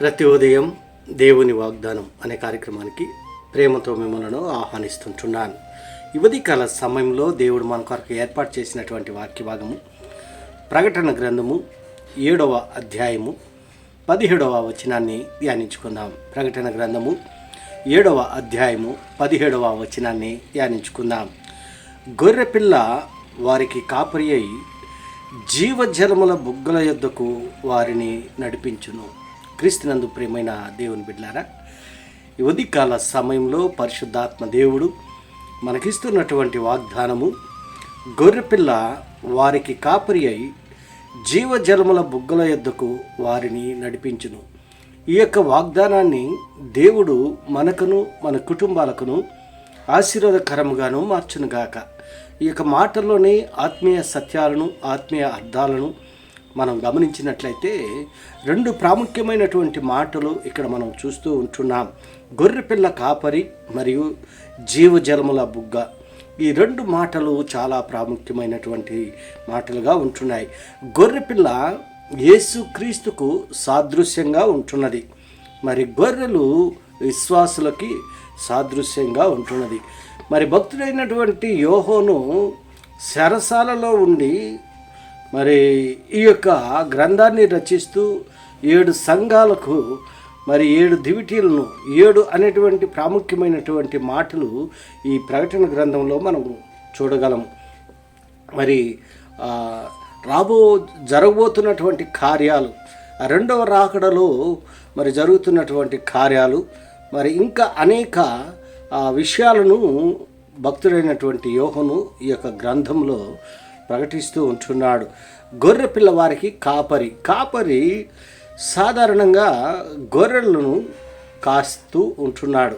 ప్రతి ఉదయం దేవుని వాగ్దానం అనే కార్యక్రమానికి ప్రేమతో మిమ్మలను ఆహ్వానిస్తుంటున్నాను. యువతి కాల సమయంలో దేవుడు మన కొరకు ఏర్పాటు చేసినటువంటి వాక్య భాగము ప్రకటన గ్రంథము ఏడవ అధ్యాయము పదిహేడవ వచనాన్ని ధ్యానించుకుందాం. ప్రకటన గ్రంథము ఏడవ అధ్యాయము పదిహేడవ వచనాన్ని ధ్యానించుకుందాం. గొర్రెపిల్ల వారికి కాపరి అయి జీవజలముల బుగ్గల యొద్దకు వారిని నడిపించును. క్రీస్తునందు ప్రియమైన దేవుని బిడ్డారా ఈ ఉదయకాల సమయంలో పరిశుద్ధాత్మ దేవుడు మనకిస్తున్నటువంటి వాగ్దానము గొర్రెపిల్ల వారికి కాపరి అయి జీవజలముల బుగ్గల యొద్దకు వారిని నడిపించును. ఈ యొక్క వాగ్దానాన్ని దేవుడు మనకును మన కుటుంబాలకును ఆశీర్వాదకరముగాను మార్చునుగాక. ఈ యొక్క మాటల్లోని ఆత్మీయ సత్యాలను ఆత్మీయ అర్థాలను మనం గమనించినట్లయితే రెండు ప్రాముఖ్యమైనటువంటి మాటలు ఇక్కడ మనం చూస్తూ ఉంటున్నాం. గొర్రెపిల్ల కాపరి మరియు జీవజలముల బుగ్గ. ఈ రెండు మాటలు చాలా ప్రాముఖ్యమైనటువంటి మాటలుగా ఉంటున్నాయి. గొర్రెపిల్ల యేసుక్రీస్తుకు సాదృశ్యంగా ఉంటున్నది. మరి గొర్రెలు విశ్వాసులకి సాదృశ్యంగా ఉంటున్నది. మరి భక్తుడైనటువంటి యోహోను శరసాలలో ఉండి మరి ఈ యొక్క గ్రంథాన్ని రచిస్తూ ఏడు సంఘాలకు మరి ఏడు దివిటీలను ఏడు అనేటువంటి ప్రాముఖ్యమైనటువంటి మాటలు ఈ ప్రకటన గ్రంథంలో మనం చూడగలం. మరి రాబో జరగబోతున్నటువంటి కార్యాలు ఆ రెండవ రాకడలో మరి జరుగుతున్నటువంటి కార్యాలు మరి ఇంకా అనేక విషయాలను భక్తుడైనటువంటి యోహను ఈ యొక్క గ్రంథంలో ప్రకటిస్తూ ఉంటున్నాడు. గొర్రె పిల్లవారికి కాపరి. కాపరి సాధారణంగా గొర్రెలను కాస్తూ ఉంటున్నాడు.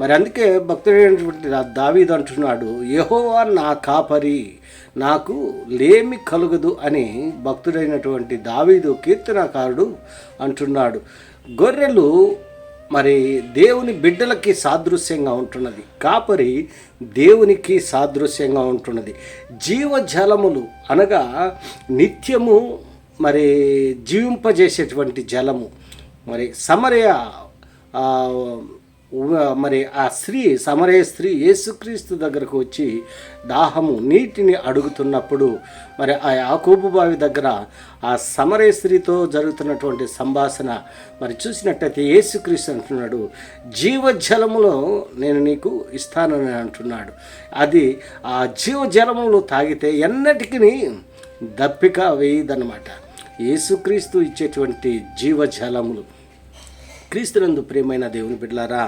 మరి అందుకే భక్తుడైనటువంటి దావీదు అంటున్నాడు యహోవా నా కాపరి నాకు లేమి కలుగదు అని భక్తుడైనటువంటి దావీదు కీర్తనకారుడు అంటున్నాడు. గొర్రెలు మరి దేవుని బిడ్డలకి సాదృశ్యంగా ఉంటున్నది. కాపరి దేవునికి సాదృశ్యంగా ఉంటున్నది. జీవజలములు అనగా నిత్యము మరి జీవింపజేసేటువంటి జలము. మరి సమరయ మరి ఆ స్త్రీ సమరయ స్త్రీ యేసుక్రీస్తు దగ్గరకు వచ్చి దాహము నీటిని అడుగుతున్నప్పుడు మరి ఆ యాకోబు బావి దగ్గర ఆ సమరయ స్త్రీతో జరుగుతున్నటువంటి సంభాషణ మరి చూసినట్టయితే యేసుక్రీస్తు అంటున్నాడు జీవజలములో నేను నీకు ఇస్తానని అంటున్నాడు. అది ఆ జీవజలములు తాగితే ఎన్నటికీ దప్పిక వేయదన్నమాట. యేసుక్రీస్తు ఇచ్చేటువంటి జీవజలములు. క్రీస్తునందు ప్రియమైన దేవుని బిడ్డలారా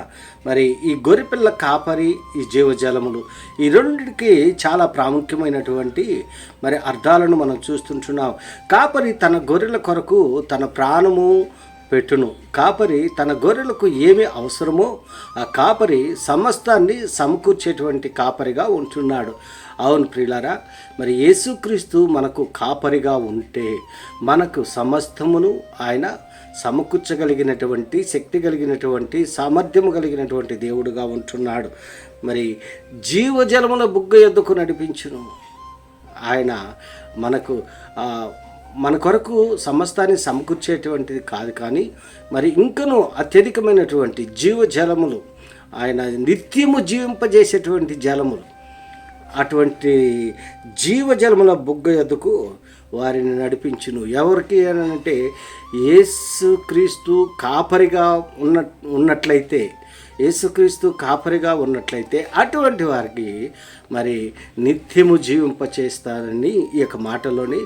మరి ఈ గొర్రెపిల్ల కాపరి ఈ జీవజలములు ఈ రెండింటికి చాలా ప్రాముఖ్యమైనటువంటి మరి అర్థాలను మనం చూస్తుంటున్నాం. కాపరి తన గొర్రెల కొరకు తన ప్రాణము పెట్టును. కాపరి తన గొర్రెలకు ఏమి అవసరమో ఆ కాపరి సమస్తాన్ని సమకూర్చేటువంటి కాపరిగా ఉంటున్నాడు. అవును ప్రియులారా మరి యేసుక్రీస్తు మనకు కాపరిగా ఉంటే మనకు సమస్తమును ఆయన సమకూర్చగలిగినటువంటి శక్తి కలిగినటువంటి సామర్థ్యము కలిగినటువంటి దేవుడుగా ఉంటున్నాడు. మరి జీవజలముల బుగ్గ ఎద్దుకు నడిపించును. ఆయన మనకు మన కొరకు సమస్తాన్ని సమకూర్చేటువంటిది కాదు కానీ మరి ఇంకనూ అత్యధికమైనటువంటి జీవజలములు ఆయన నిత్యము జీవింపజేసేటువంటి జలములు అటువంటి జీవజలముల బుగ్గ ఎద్దుకు వారిని నడిపించును. ఎవరికి అని అంటే యేసుక్రీస్తు కాపరిగా ఉన్న ఉన్నట్లయితే యేసుక్రీస్తు కాపరిగా ఉన్నట్లయితే అటువంటి వారికి మరి నిత్యము జీవింపచేస్తారని ఈ యొక్క మాటలోని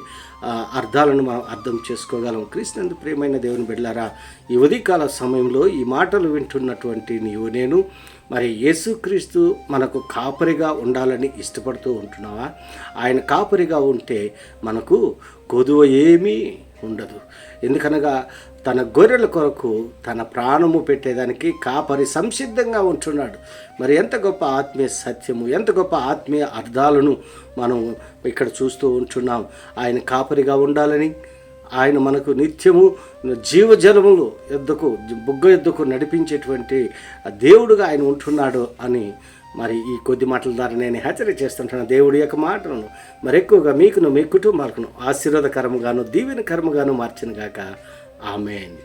అర్థాలను మనం అర్థం చేసుకోగలం. క్రీస్తునందు ప్రియమైన దేవుని బిడ్డారా ఈ ఉదయకాల సమయంలో ఈ మాటలు వింటున్నటువంటి నీవు నేను మరి యేసుక్రీస్తు మనకు కాపరిగా ఉండాలని ఇష్టపడుతూ ఉంటున్నావా? ఆయన కాపరిగా ఉంటే మనకు కొదువ ఏమీ ఉండదు. ఎందుకనగా తన గొర్రెల కొరకు తన ప్రాణము పెట్టేదానికి కాపరి సంసిద్ధంగా ఉంటున్నాడు. మరి ఎంత గొప్ప ఆత్మీయ సత్యము ఎంత గొప్ప ఆత్మీయ అర్థాలను మనం ఇక్కడ చూస్తూ ఉంటున్నాం. ఆయన కాపరిగా ఉండాలని ఆయన మనకు నిత్యము జీవజలములు ఎద్దుకు బుగ్గ ఎద్దుకు నడిపించేటువంటి ఆ దేవుడుగా ఆయన ఉంటున్నాడు అని మరి ఈ కొద్ది మాటల ద్వారా నేను హెచ్చరిక చేస్తుంటాను దేవుడి యొక్క మాటలను మరి ఎక్కువగా మీకును మీ కుటుంబాలకును ఆశీర్వాదకరముగాను దీవెనకరముగాను మార్చిన గాక ఆమెన్.